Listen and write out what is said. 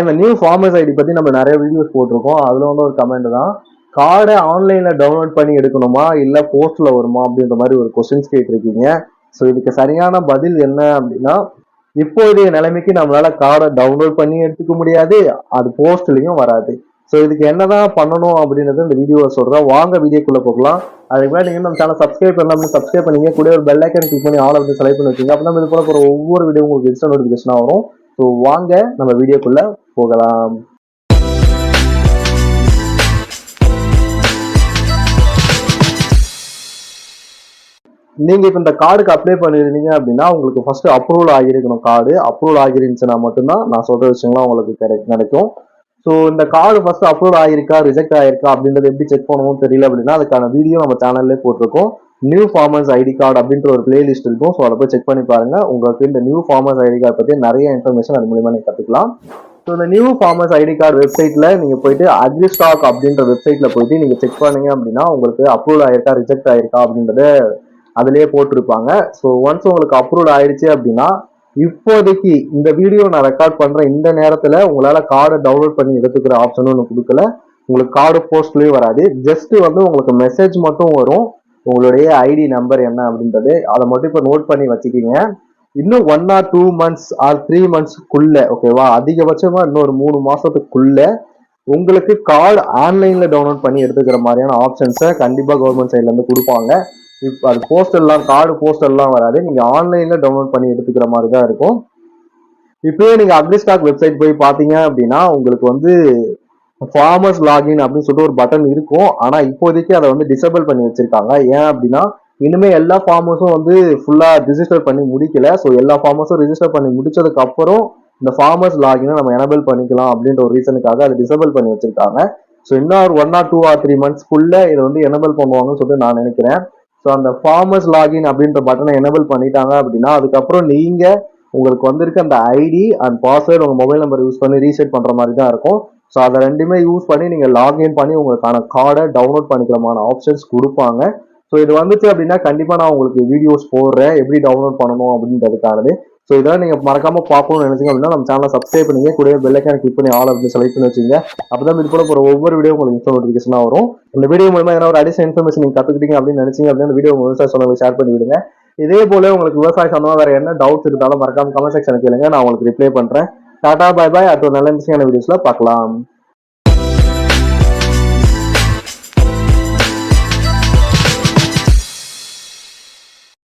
இந்த new farmers ID பத்தி நம்ம நிறைய வீடியோஸ் போட்டிருக்கோம். அதுல வந்து ஒரு கமெண்ட் தான் கார்டை ஆன்லைன்ல டவுன்லோட் பண்ணி எடுக்கணுமா? இல்ல போஸ்ட்ல வருமா? அப்படின்ற மாதிரி ஒரு கொஸ்டின்ஸ் கேட்டிருக்கீங்க. ஸோ இதுக்கு சரியான பதில் என்ன அப்படின்னா இப்போதைய நிலைமைக்கு நம்மளால கார்டை டவுன்லோட் பண்ணி எடுத்துக்க முடியாது. அது போஸ்ட்லயும் வராது. ஸோ இதுக்கு என்னதான் பண்ணணும் அப்படின்றது இந்த வீடியோவை சொல்றேன். வாங்க வீடியோக்குள்ள போகலாம். அதுக்கு முன்னாடி நீங்க நம்ம சேனல் சப்ஸ்கிரைப் பண்ணலாம் சப்ஸ்கிரைப் பண்ணீங்க. கூட ஒரு பெல் ஐக்கன் கிளிக் பண்ணி ஆல் வந்து செலக்ட் பண்ணி வச்சுங்க. அப்படின்னா இது போல ஒவ்வொரு வீடியோ உங்களுக்கு இன்ஸ்டா நோட்டிஃபிகேஷன் வரும். ஸோ வாங்க நம்ம வீடியோக்குள்ள போகலாம். நீங்க இப்ப இந்த கார்டுக்கு அப்ளை பண்ணிருந்தீங்க அப்படின்னா உங்களுக்கு ஃபர்ஸ்ட் அப்ரூவல் ஆகியிருக்கணும் கார்டு அப்ரூவல் ஆகிருந்துச்சுன்னா மட்டும்தான் நான் சொல்ற விஷயங்கள்லாம் உங்களுக்கு கிடை நடக்கும். ஸோ இந்த கார்டு ஃபர்ஸ்ட் அப்ரூவல் ஆகிருக்கா ரிஜெக்ட் ஆயிருக்கா அப்படின்றத எப்படி செக் பண்ணணும் தெரியல அப்படின்னா அதுக்கான வீடியோ நம்ம சேனல்லே போட்டிருக்கோம். நியூ ஃபார்மர்ஸ் ஐடி கார்டு அப்படின்ற ஒரு பிளேலிஸ்ட் இருக்கும். ஸோ அதை போய் செக் பண்ணி பாருங்க. உங்களுக்கு இந்த நியூ ஃபார்மர்ஸ் ஐடி கார்டு பற்றி நிறைய இன்ஃபர்மேஷன் அது மூலியமாக நீங்கள் கற்றுக்கலாம் ஸோ இந்த நியூ ஃபார்மர்ஸ் ஐடி கார்டு வெப்சைட்டில் நீங்கள் போயிட்டு அக்ரிஸ்டாக் அப்படின்ற வெப்சைட்டில் போயிட்டு நீங்கள் செக் பண்ணீங்க அப்படின்னா உங்களுக்கு அப்ரூவல் ஆயிருக்கா ரிஜெக்ட் ஆயிருக்கா அப்படின்றத அதிலேயே போட்டிருப்பாங்க. ஸோ ஒன்ஸ் உங்களுக்கு அப்ரூவ் ஆயிடுச்சு அப்படின்னா இப்போதைக்கு இந்த வீடியோ நான் ரெக்கார்ட் பண்ணுற இந்த நேரத்தில் உங்களால் கார்டை டவுன்லோட் பண்ணி எடுத்துக்கிற ஆப்ஷனும் ஒன்று கொடுக்கல. உங்களுக்கு கார்டு போஸ்ட்லேயும் வராது. ஜஸ்ட் வந்து உங்களுக்கு மெசேஜ் மட்டும் வரும். உங்களுடைய ஐடி நம்பர் என்ன அப்படின்றது அதை மட்டும் இப்போ நோட் பண்ணி வச்சுக்கிங்க. இன்னும் one or two months or three மந்த்ஸ்க்குள்ள ஓகேவா அதிகபட்சமா இன்னொரு மூணு மாசத்துக்குள்ள உங்களுக்கு கார்டு ஆன்லைன்ல டவுன்லோட் பண்ணி எடுத்துக்கிற மாதிரியான ஆப்ஷன்ஸை கண்டிப்பா கவர்மெண்ட் சைட்ல இருந்து கொடுப்பாங்க. இப்போ அது போஸ்டர்லாம் கார்டு போஸ்டர்லாம் வராது. நீங்க ஆன்லைன்ல டவுன்லோட் பண்ணி எடுத்துக்கிற மாதிரி தான் இருக்கும். இப்போயே நீங்க அக்ரிஸ்டாக் வெப்சைட் போய் பாத்தீங்க அப்படின்னா உங்களுக்கு வந்து ஃபார்மர்ஸ் லாகின் அப்படின்னு சொல்லிட்டு ஒரு பட்டன் இருக்கும். ஆனா இப்போதைக்கு அதை வந்து டிசபிள் பண்ணி வச்சிருக்காங்க. ஏன் அப்படின்னா இனிமே எல்லா ஃபார்மர்ஸும் வந்து ஃபுல்லா ரிஜிஸ்டர் பண்ணி முடிக்கல. ஸோ எல்லா ஃபார்மர்ஸும் ரிஜிஸ்டர் பண்ணி முடிச்சதுக்கு அப்புறம் இந்த ஃபார்மர்ஸ் லாகினை நம்ம எனபிள் பண்ணிக்கலாம் அப்படின்ற ஒரு ரீசனுக்காக அதை டிசபிள் பண்ணி வச்சிருக்காங்க. ஸோ இன்னொரு one or two or three months ஃபுல்லா இதை வந்து எனபிள் பண்ணுவாங்கன்னு சொல்லிட்டு நான் நினைக்கிறேன். ஸோ அந்த ஃபார்மர்ஸ் லாகின் அப்படின்ற பட்டனை எனபிள் பண்ணிட்டாங்க அப்படின்னா அதுக்கப்புறம் நீங்க உங்களுக்கு வந்திருக்க அந்த ஐடி அண்ட் பாஸ்வேர்டு உங்க மொபைல் நம்பர் யூஸ் பண்ணி ரீசெட் பண்ற மாதிரி தான் இருக்கும். ஸோ அதை ரெண்டுமே யூஸ் பண்ணி நீங்கள் லாகின் பண்ணி உங்களுக்கான கார்டை டவுன்லோட் பண்ணிக்கிறமான ஆப்ஷன்ஸ் கொடுப்பாங்க. ஸோ இது வந்துச்சு அப்படின்னா கண்டிப்பாக நான் உங்களுக்கு வீடியோஸ் போடுறேன். எப்படி டவுன்லோட் பண்ணணும் அப்படின்றதுக்கானது. ஸோ இதெல்லாம் நீங்கள் மறக்காமல் பார்க்கணும்னு நினைச்சீங்க அப்படின்னா நம்ம சேனலை சப்ஸ்கிரைப் பண்ணிங்க. கூடவே பெல்லைக்கான கிளிக் பண்ணி ஆல் அப்படின்னு செலக்ட் பண்ணி வச்சுங்க அப்பதான் இது போல போகிற ஒவ்வொரு வீடியோ உங்களுக்கு இன்ஸ்டா நோட்டிஃபிகேஷனா வரும். இந்த வீடியோ மூலமாக ஏதாவது ஒரு அடிஷனல் இன்ஃபர்மேஷன் நீங்கள் கற்றுக்கிட்டீங்க அப்படின்னு நினைச்சீங்க அப்படின்னா இந்த வீடியோ விவசாய சொன்ன ஷேர் பண்ணி விடுங்க. இதே போல உங்களுக்கு விவசாய சொன்னால் வேறு என்ன டவுட்ஸ் இருந்தாலும் மறக்காம கமெண்ட் செக்ஷனுக்கு கேளுங்க. நான் உங்களுக்கு ரிப்ளை பண்ணுறேன் டாடா பாய் பாய். அடுத்த நல்ல இன்ட்ரெஸ்டிங்கான வீடியோஸ்ல பார்க்கலாம்.